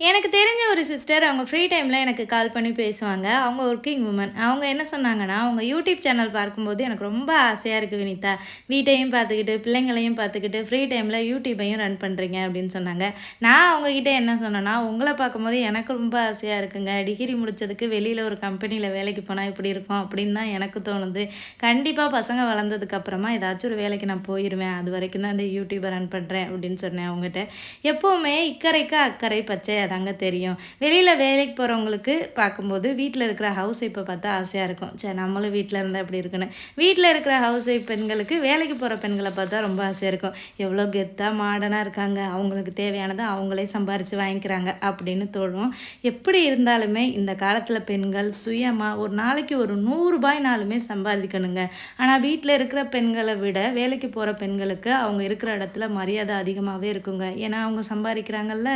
எனக்கு தெரிஞ்ச ஒரு சிஸ்டர் அவங்க ஃப்ரீ டைமில் எனக்கு கால் பண்ணி பேசுவாங்க. அவங்க ஒர்க்கிங் உமன் அவங்க என்ன சொன்னாங்கன்னா அவங்க யூடியூப் சேனல் பார்க்கும்போது எனக்கு ரொம்ப ஆசையாக இருக்குது வினிதா. வீட்டையும் பார்த்துக்கிட்டு பிள்ளைங்களையும் பார்த்துக்கிட்டு ஃப்ரீ டைமில் யூடியூப்பையும் ரன் பண்ணுறீங்க அப்படின்னு சொன்னாங்க. நான் அவங்கக்கிட்ட என்ன சொன்னேன்னா உங்களை பார்க்கும்போது எனக்கு ரொம்ப ஆசையாக இருக்குங்க. டிகிரி முடித்ததுக்கு வெளியில் ஒரு கம்பெனியில் வேலைக்கு போனால் இப்படி இருக்கும் அப்படின்னு தான் எனக்கு தோணுது. கண்டிப்பாக பசங்க வளர்ந்ததுக்கப்புறமா ஏதாச்சும் ஒரு வேலைக்கு நான் போயிடுவேன் அது வரைக்கும் தான் இந்த யூடியூப்பை ரன் பண்ணுறேன் அப்படின்னு சொன்னேன் அவங்ககிட்ட. எப்போவுமே இக்கரைக்கு அக்கறை பச்சை தாங்க தெரியும். வெளியில் வேலைக்கு போகிறவங்களுக்கு பார்க்கும்போது வீட்டில் இருக்கிற ஹவுஸ் ஒய்ஃபை பார்த்தா ஆசையாக இருக்கும். சரி நம்மளும் வீட்டில் இருந்தால் அப்படி இருக்குன்னு. வீட்டில் இருக்கிற ஹவுஸ் ஒய்ஃப் பெண்களுக்கு வேலைக்கு போகிற பெண்களை பார்த்தா ரொம்ப ஆசையாக இருக்கும். எவ்வளோ கெத்தாக மாடனாக இருக்காங்க. அவங்களுக்கு தேவையானதை அவங்களே சம்பாரித்து வாங்கிக்கிறாங்க அப்படின்னு தோணும். எப்படி இருந்தாலுமே இந்த காலத்தில் பெண்கள் சுயமாக ஒரு நாளைக்கு ஒரு நூறுரூபாய்னாலுமே சம்பாதிக்கணுங்க. ஆனால் வீட்டில் இருக்கிற பெண்களை விட வேலைக்கு போகிற பெண்களுக்கு அவங்க இருக்கிற இடத்துல மரியாதை அதிகமாகவே இருக்குங்க. ஏன்னா அவங்க சம்பாதிக்கிறாங்கல்ல.